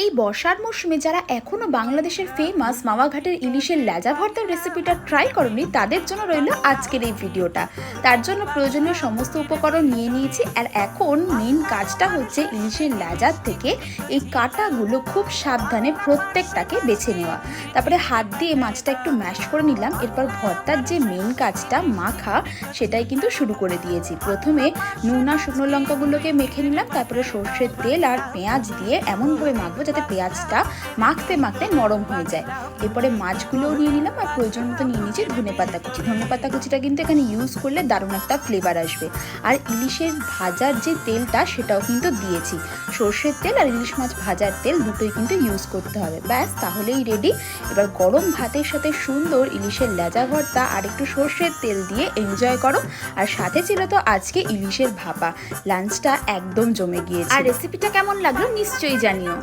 এই বর্ষার মৌসুমে যারা এখনও বাংলাদেশের ফেমাস মাওয়াঘাটের ইলিশের লেজা ভর্তার রেসিপিটা ট্রাই করেনি, তাদের জন্য রইল আজকের এই ভিডিওটা তার জন্য প্রয়োজনীয় সমস্ত উপকরণ নিয়ে নিয়েছি আর এখন মেন কাজটা হচ্ছে ইলিশের লেজার থেকে এই কাটাগুলো খুব সাবধানে প্রত্যেকটাকে বেছে নেওয়া। তারপরে হাত দিয়ে মাছটা একটু ম্যাশ করে নিলাম, এরপর ভর্তার যে মেন কাজটা মাখা, সেটাই কিন্তু শুরু করে দিয়েছি। প্রথমে নুন শুকনো লঙ্কাগুলোকে মেখে নিলাম, তারপরে সর্ষের তেল আর পেঁয়াজ দিয়ে এমনভাবে মাখবো যাতে পেঁয়াজটা মাখতে মাখতে নরম হয়ে যায়। এরপরে মাছগুলোও নিয়ে নিলাম আর প্রয়োজন মতো নিয়ে নিয়েছি ধনে পাতা কুচি। ধনে পাতা কুচিটা কিন্তু এখানে ইউজ করলে দারুণ একটা ফ্লেভার আসবে। আর ইলিশের ভাজার যে তেলটা, সেটাও কিন্তু দিয়েছি। সর্ষের তেল আর ইলিশ মাছ ভাজার তেল দুটোই কিন্তু ইউজ করতে হবে। ব্যাস, তাহলেই রেডি এবার গরম ভাতের সাথে সুন্দর ইলিশের লেজা ভর্তা আর একটু সর্ষের তেল দিয়ে এনজয় করো। আর সাথে ছিল তো আজকে ইলিশের ভাপা। লাঞ্চটা একদম জমে গিয়েছে। আর রেসিপিটা কেমন লাগল নিশ্চয়ই জানিও।